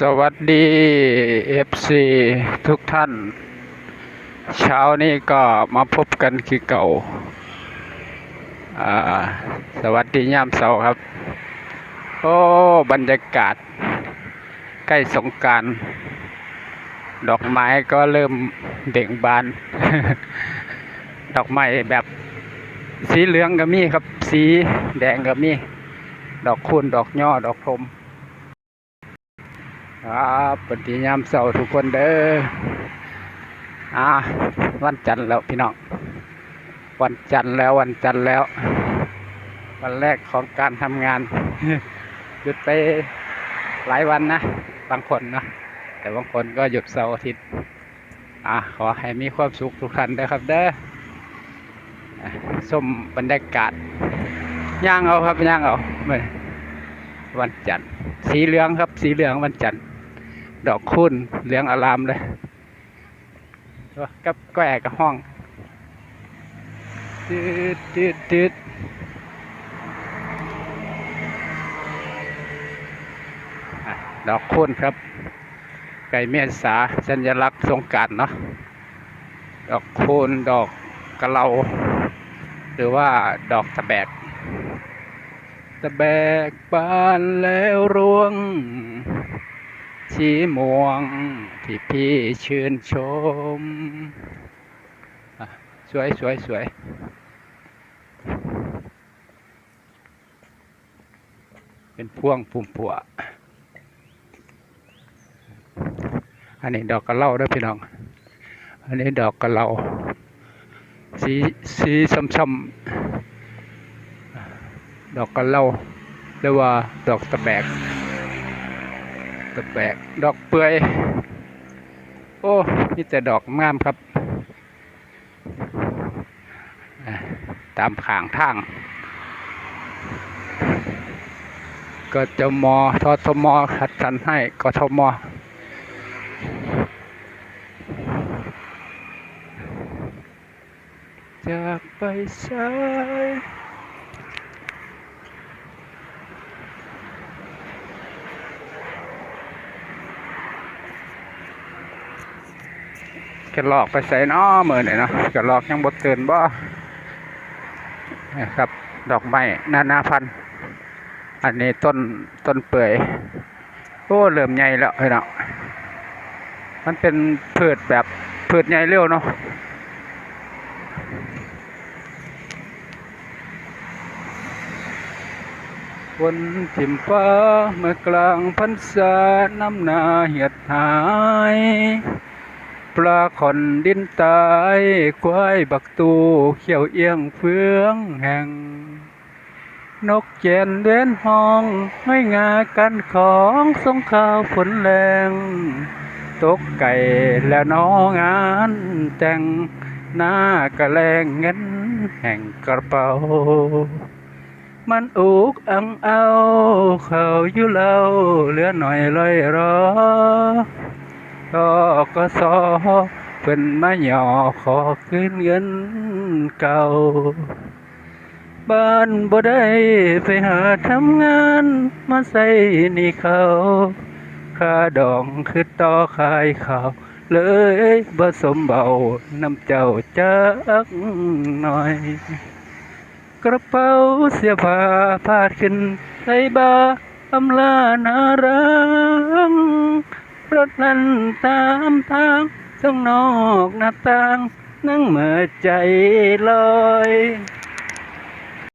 สวัสดี FC ทุกท่าน เช้านี้ก็มาพบกันคือเก่า สวัสดียามเสาร์ครับ โอ้ บรรยากาศ ใกล้สงการดอกไม้ก็เริ่มเบ่งบาน ดอกไม้แบบสีเหลืองก็มีครับ สีแดงก็มี ดอกคูณดอกย่อดอกพรม ครับปฏิยามเสาทุกคนเด้ออ่าวันจันทร์แล้วพี่น้อง วันจันทร์แล้ววันจันทร์แล้ว วันแรกของการทำงาน หยุดไปหลายวันนะ บางคนนะแต่บางคนก็หยุดเสาร์อาทิตย์ อ่าขอให้มีความสุขทุกท่านเด้อครับ เด้อส้มบรรยากาศย่างเอาครับย่างเอาไม่วันจันทร์สีเหลืองครับ สีเหลืองวันจันทร์ ดอกคุ้นเหลืองอารามเลยกับแกวกับห้องตืดตืดตืดดอกคุ้นครับ ไก่เมษาสัญลักษณ์สงการเนาะดอกคูณดอกกระเหลาหรือว่าดอกตะแบกตะแบกบานแล้วร่วง สีม่วงที่พี่ชื่นชม สวยสวยสวยเป็นพวงปุ่มปัวอันนี้ดอกกระเล่าด้วยพี่น้อง อันนี้ดอกกระเล่าสีสีช้ำๆดอกกระเล่าเรียกว่าดอกตะแบก ตะแบกดอกเปื่อยโอ้มีแต่ดอกงามครับ ตามขางทาง ก็จะมอทอทมอขัดสันให้กทมจากไปสาย กระลอกไปใส่น้อมือหน่อยเนาะกระลอกยังบดเตือนบ่นะครับ ดอกไม้นานาพันธุ์อันนี้ต้นต้นเปื่อยโอ้เริ่มใหญ่แล้วเฮ้ยเนาะมันเป็นพืชแบบพืชใหญ่เร็วเนาะบนทิมฟ้าเมื่อกลางพรรษาน้ำนาเหียดหาย ปลาขอนดินตายควายบักตูเขียวเอียงเฟืองแห่ง นกเจนเว้นห้องให้งากันของสงข้าวฝนแรงตกไก่แล้วน้องงานแต่งหน้ากระแลงเงินแห่งกระเป๋า มันอุกอังเอาเขาอยู่เล่าเหลือหน่อยลอยรอก็ ก็สอเป็นมาหยอขอคืนเงินเก่า บ้านบ่ได้ไปหาทำงาน มาใส่นี่เขาค่าดองคือต่อขายเขาเลยบ่สมเบาน้ำเจ้าจักหน่อย กระเป๋าเสื้อผ้าพาดขึ้นใส่บาอำลานารัง รถลั่นตามทางข้องนอกหน้าต่าง นั่งเมื่อใจลอย